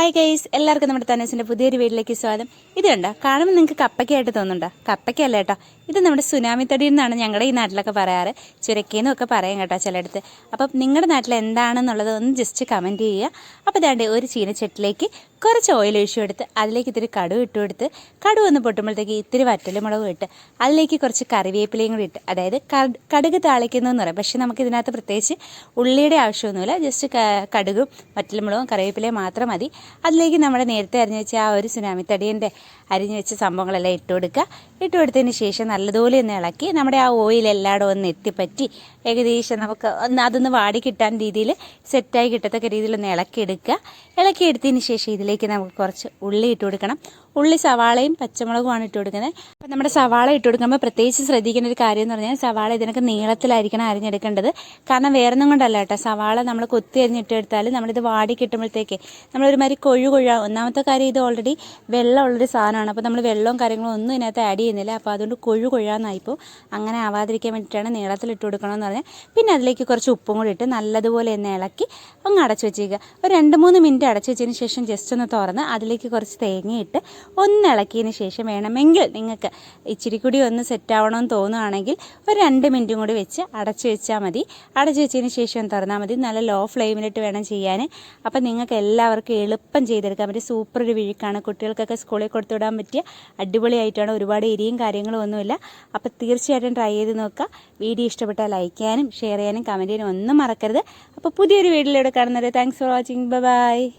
Hi guys എല്ലാവർക്കും നമ്മുടെ തനസിന്റെ പുതിയൊരു വീട്ടിലേക്ക് സ്വാഗതം. ഇത് കണ്ടോ? കാണുമ്പോൾ നിങ്ങൾക്ക് കപ്പയ്ക്കായിട്ട് തോന്നുന്നുണ്ടോ? കപ്പയ്ക്കല്ല കേട്ടോ. ഇത് നമ്മുടെ സുനാമി തടി എന്നാണ് ഞങ്ങളുടെ ഈ നാട്ടിലൊക്കെ പറയാറ്. ചുരക്കേന്നും ഒക്കെ പറയും കേട്ടോ ചിലയിടത്ത്. അപ്പം നിങ്ങളുടെ നാട്ടിൽ എന്താണെന്നുള്ളത് ഒന്ന് ജസ്റ്റ് കമന്റ് ചെയ്യുക. അപ്പോൾ ദാണ്ട് ഒരു ചീനച്ചട്ടിലേക്ക് കുറച്ച് ഓയിൽ ഒഴിച്ചു കൊടുത്ത് അതിലേക്ക് ഇത്തിരി കടുവ് ഇട്ട് കൊടുത്ത് കടു ഒന്ന് പൊട്ടുമ്പോഴത്തേക്ക് ഇത്തിരി വറ്റലുമുളകും ഇട്ട് അതിലേക്ക് കുറച്ച് കറിവേപ്പിലയും കൂടി ഇട്ട് അതായത് കടുക് താളിക്കുന്നതെന്ന് പറയാം. പക്ഷേ നമുക്ക് ഇതിനകത്ത് പ്രത്യേകിച്ച് ഉള്ളിയുടെ ആവശ്യമൊന്നുമില്ല. ജസ്റ്റ് കടുകും വറ്റലുമുളകും കറിവേപ്പിലയും മാത്രം മതി. അതിലേക്ക് നമ്മുടെ നേരത്തെ അരിഞ്ഞു വെച്ച ആ ഒരു സുനാമി തടിയന്റെ അരിഞ്ഞു വെച്ച സംഭവങ്ങളെല്ലാം ഇട്ട് കൊടുക്കുക. ഇട്ട് കൊടുത്തതിന് ശേഷം നല്ലതുപോലെ ഒന്ന് ഇളക്കി നമ്മുടെ ആ ഓയിൽ എല്ലായിടും ഒന്ന് എത്തിപ്പറ്റി ഏകദേശം നമുക്ക് ഒന്ന് അതൊന്ന് വാടി കിട്ടാൻ രീതിയിൽ സെറ്റായി കിട്ടത്തക്ക രീതിയിൽ ഒന്ന് ഇളക്കിയെടുക്കുക. ഇളക്കിയെടുത്തതിന് ശേഷം ഇതിലേക്ക് നമുക്ക് കുറച്ച് ഉള്ളി ഇട്ട് കൊടുക്കണം. ഉള്ളി സവാളയും പച്ചമുളകുമാണ് ഇട്ട് കൊടുക്കുന്നത്. അപ്പം നമ്മുടെ സവാള ഇട്ട് കൊടുക്കുമ്പോൾ പ്രത്യേകിച്ച് ശ്രദ്ധിക്കേണ്ട ഒരു കാര്യം എന്ന് പറഞ്ഞാൽ സവാള ഇതിനൊക്കെ നീളത്തിലായിരിക്കണം അരിഞ്ഞെടുക്കേണ്ടത്. കാരണം വേറൊന്നും കൊണ്ടല്ല കേട്ടോ. സവാള നമ്മൾ കൊത്തി അരിഞ്ഞിട്ടെടുത്താൽ നമ്മളിത് വാടി കിട്ടുമ്പോഴത്തേക്ക് നമ്മളൊരുമാതിരി കൊഴു കൊഴ ഒന്നാമത്തെ കാര്യം ഇത് ഓൾറെഡി വെള്ളമുള്ളൊരു സാധനമാണ്. അപ്പോൾ നമ്മൾ വെള്ളവും കാര്യങ്ങളും ഒന്നും ഇതിനകത്ത് ആഡ് ചെയ്യുന്നില്ല. അപ്പോൾ അതുകൊണ്ട് കൊഴു കൊഴാന്നായിപ്പോൾ അങ്ങനെ ആവാതിരിക്കാൻ വേണ്ടിയിട്ടാണ് നീളത്തിൽ ഇട്ട് കൊടുക്കണമെന്ന് പറഞ്ഞാൽ പിന്നെ അതിലേക്ക് കുറച്ച് ഉപ്പും കൂടി ഇട്ട് നല്ലതുപോലെ ഒന്ന് ഇളക്കി അങ്ങ് അടച്ചു വെച്ചേക്കുക. ഒരു രണ്ട് മൂന്ന് മിനിറ്റ് അടച്ചു വെച്ചതിന് ശേഷം ജസ്റ്റ് ഒന്ന് തുറന്ന് അതിലേക്ക് കുറച്ച് തേങ്ങയിട്ട് ഒന്ന് ഇളക്കിയതിന് ശേഷം വേണമെങ്കിൽ നിങ്ങൾക്ക് ഇച്ചിരി കൂടി ഒന്ന് സെറ്റ് ആവണമെന്ന് തോന്നുകയാണെങ്കിൽ ഒരു രണ്ട് മിനിറ്റും കൂടി വെച്ച് അടച്ചു വെച്ചാൽ മതി. അടച്ചു വെച്ചതിന് ശേഷം തുറന്നാൽ മതി. നല്ല ലോ ഫ്ലെയിമിലിട്ട് വേണം ചെയ്യാൻ. അപ്പം നിങ്ങൾക്ക് എല്ലാവർക്കും എളുപ്പം ചെയ്തെടുക്കാൻ പറ്റിയ സൂപ്പർ ഒരു വിഴുക്കാണ്. കുട്ടികൾക്കൊക്കെ സ്കൂളിൽ കൊടുത്തുവിടാൻ പറ്റിയ അടിപൊളിയായിട്ടാണ് ഒരുപാട് എരിയും കാര്യങ്ങളും ഒന്നുമില്ല. അപ്പോൾ തീർച്ചയായിട്ടും ട്രൈ ചെയ്ത് നോക്കുക. വീഡിയോ ഇഷ്ടപ്പെട്ടാൽ ലൈക്ക് ചെയ്യാനും ഷെയർ ചെയ്യാനും കമന്റ് ചെയ്യാനും ഒന്നും മറക്കരുത്. അപ്പോൾ പുതിയൊരു വീഡിയോയിലൂടെ കാണുന്നത് താങ്ക്സ് ഫോർ വാച്ചിങ് ബൈ